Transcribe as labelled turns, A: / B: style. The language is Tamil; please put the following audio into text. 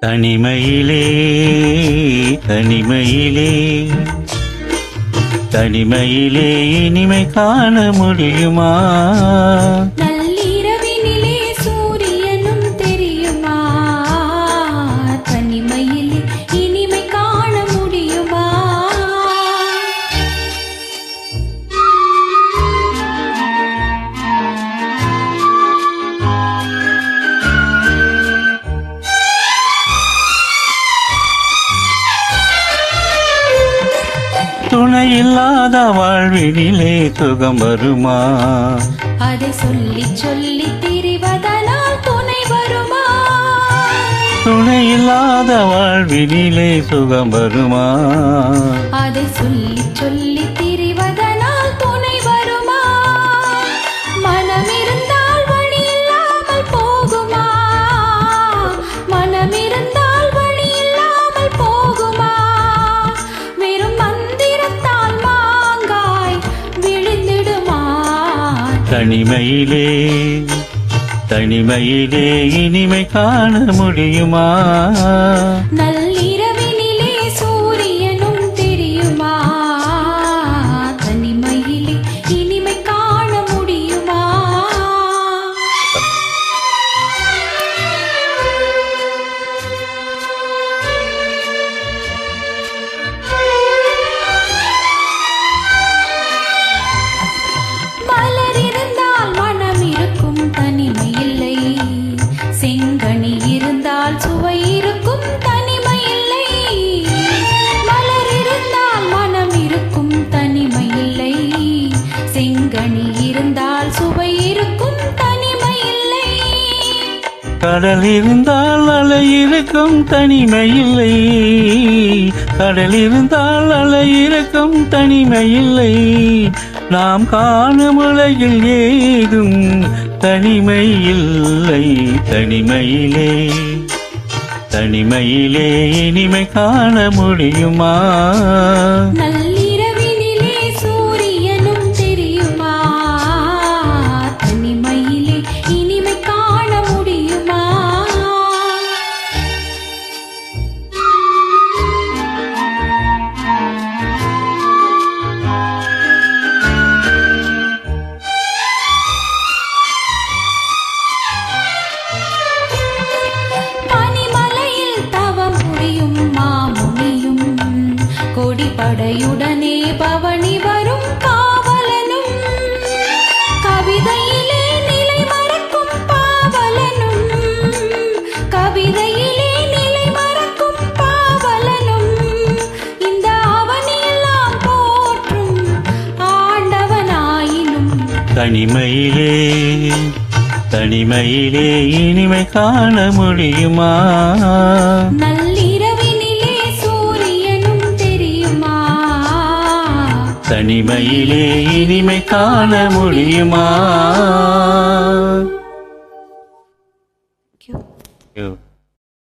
A: தனிமையிலே தனிமையிலே. தனிமையிலே இனிமை காண முடியுமா? இல்லாத வாழ்வினிலே சுகம் வருமா?
B: அதை சொல்லி சொல்லி திரிவதனால் துணை வருமா?
A: துணை இல்லாத வாழ்வினிலே சுகம் வருமா?
B: அதை சொல்லி சொல்லி
A: தனிமையிலே தனிமையிலே இனிமை காண முடியுமா?
B: இருந்தால் சுவை இருக்கும் தனிமை இல்லை.
A: கடல் இருந்தால் அலை இருக்கும் தனிமை இல்லை. கடல் இருந்தால் அலை இருக்கும் தனிமை இல்லை. நாம் காணும் உலகில் ஏதும் தனிமை இல்லை. தனிமையிலே தனிமையிலே இனிமை காண முடியுமா?
B: நள்ளிரவினிலே கொடிப்படையுடனே பவனி வரும் காவலனும். கவிதையிலே நிலை மறக்கும் பாவலனும். கவிதையிலே நிலை மறக்கும் பாவலனும். இந்த அவனியெல்லாம் போற்றும் ஆண்டவனாயினும்.
A: தனிமையிலே தனிமையிலே இனிமை காண முடியுமா?
B: நள்ளிரவினிலே
A: தனிமையிலே இனிமை காண முடியுமா?